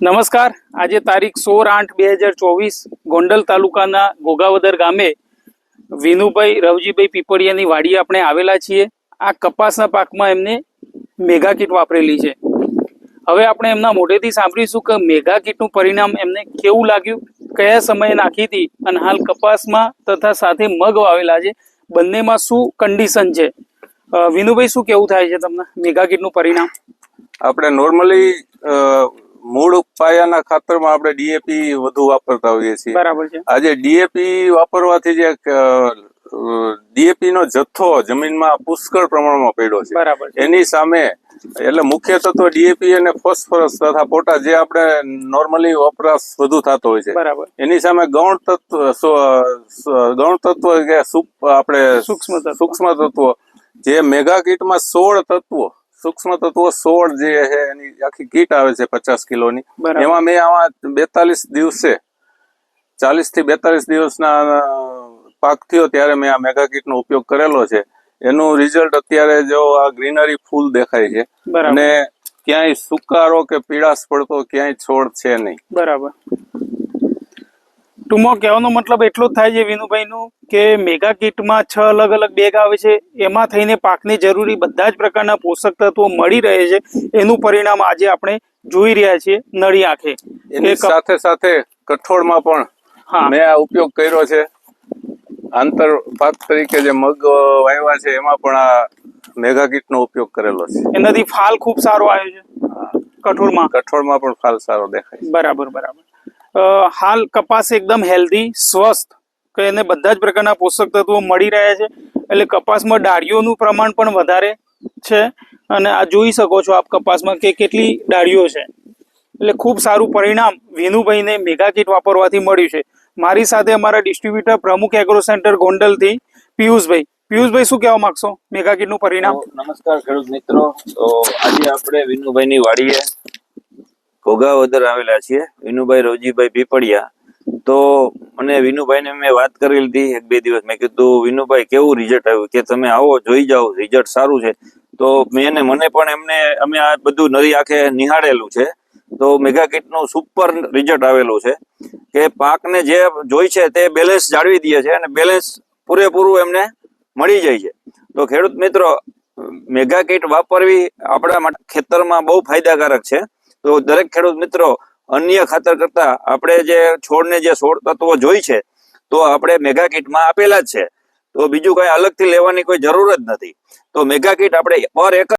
નમસ્કાર. આજે તારીખ સોળ આઠ બે હજાર ચોવીસ ગોંડલ તાલુકાના ગોગાવદર ગામે વિનુભાઈ રવજીભાઈ પીપળિયાની વાડીએ આપણે આવેલા છીએ. આ કપાસના પાકમાં એમને મેગા કીટ વાપરેલી છે. હવે આપણે એમના મોઢેથી સાંભળીશું કે મેગા કીટનું પરિણામ એમને કેવું લાગ્યું, કયા સમયે નાખી હતી અને હાલ કપાસમાં તથા સાથે મગ વાવેલા છે. બંનેમાં શું કન્ડિશન છે? વિનુભાઈ, શું કેવું થાય છે તમને મેગા કીટનું પરિણામ? આપણે નોર્મલી મૂળ પાયાના ખાતરમાં આપણે ડીએપી વધુ વાપરતા હોઈએ છીએ. બરાબર છે. આજે ડીએપી વાપરવાથી જે ડીએપી નો જથ્થો જમીનમાં પુષ્કળ પ્રમાણમાં પડ્યો છે. બરાબર એની સામે એટલે મુખ્ય તત્વ ડીએપી અને ફોસ્ફરસ તથા પોટા જે આપણે નોર્મલી વપરાશ વધુ થતો હોય છે. બરાબર. એની સામે ગૌણ તત્વ ગૌણ તત્વ કે આપણે સૂક્ષ્મ તત્વો. સૂક્ષ્મ તત્વો જે મેગા કીટમાં સોળ તત્વો સૂક્ષ્મ તત્વો સોળ જે છે એની આખી કીટ આવે છે પચાસ કિલોની. એમાં મેં આમાં બેતાલીસ દિવસે ચાલીસથી બેતાલીસ દિવસના પાક થયો ત્યારે મેં આ મેગા કીટ નો ઉપયોગ કરેલો છે. એનું રિઝલ્ટ અત્યારે જો આ ગ્રીનરી ફૂલ દેખાય છે. અને ક્યાંય સુકારો કે પીળાશ પડતો ક્યાંય છોડ છે નહીં. બરાબર. ટૂંકમાં કહેવાનો મતલબ એટલો જ થાય છે વિનુભાઈનું કે મેગા કિટમાં છ અલગ અલગ બેગ આવે છે. એમાં થઈને પાકને જરૂરી બધા જ પ્રકારના પોષક તત્વો મળી રહે છે. એનું પરિણામ આજે આપણે જોઈ રહ્યા છીએ નળી આંખે. એની સાથે સાથે કઠોળમાં પણ મેં આ ઉપયોગ કર્યો છે. આંતર પાક તરીકે જે મગ વાવ્યા છે એમાં પણ આ મેગા કીટનો ઉપયોગ કરેલો છે. એનાથી ફાલ ખૂબ સારો આવ્યો છે કઠોળમાં. કઠોળમાં પણ ફાલ સારો દેખાય બરાબર બરાબર. હાલ કપાસ એકદમ હેલ્ધી સ્વસ્થ, કે એને બધા જ પ્રકારના પોષક તત્વો મળી રહ્યા છે. એટલે કપાસમાં ડાળીઓનું પ્રમાણ પણ વધારે છે. અને આ જોઈ શકો છો આપ કપાસમાં કે કેટલી ડાળીઓ છે. એટલે ખૂબ સારું પરિણામ વિનુભાઈને મેગા કીટ વાપરવાથી મળ્યું છે. મારી સાથે અમારા ડિસ્ટ્રીબ્યુટર પ્રમુખ એગ્રો સેન્ટર ગોંડલથી પિયુષભાઈ. પિયુષભાઈ, શું કહેવા માંગશો? મેગા કીટનું પરિણામ? નમસ્કાર ખેડૂત મિત્રો. તો આજે આપણે વિનુભાઈની વાડીએ ઘોઘાવદર આવેલા છીએ, વિનુભાઈ રવજીભાઈ પીપળિયા તો મને વિનુભાઈને મેં વાત કરેલી હતી એક બે દિવસ. મેં કીધું, વિનુભાઈ, કેવું રિઝલ્ટ આવ્યું? કે તમે આવો, જોઈ જાઓ રિઝલ્ટ સારું છે. તો મેં મને પણ એમને, અમે આ બધું નરી આંખે નિહાળેલું છે. તો મેગા કિટનું સુપર રિઝલ્ટ આવેલું છે. કે પાકને જે જોઈ છે તે બેલેન્સ જાળવી દે છે અને બેલેન્સ પૂરેપૂરું એમને મળી જાય છે. તો ખેડૂત મિત્રો મેગા કીટ વાપરવી આપણા માટે ખેતરમાં બહુ ફાયદાકારક છે. તો દરેક ખેડૂત મિત્રો અન્ય ખાતર કરતા આપણે જે છોડને જે છોડ તત્વો જોઈ છે, તો આપણે મેગા કીટમાં આપેલા જ છે. તો બીજું કઈ અલગથી લેવાની કોઈ જરૂર જ નથી. તો મેગા કીટ આપણે પર એકર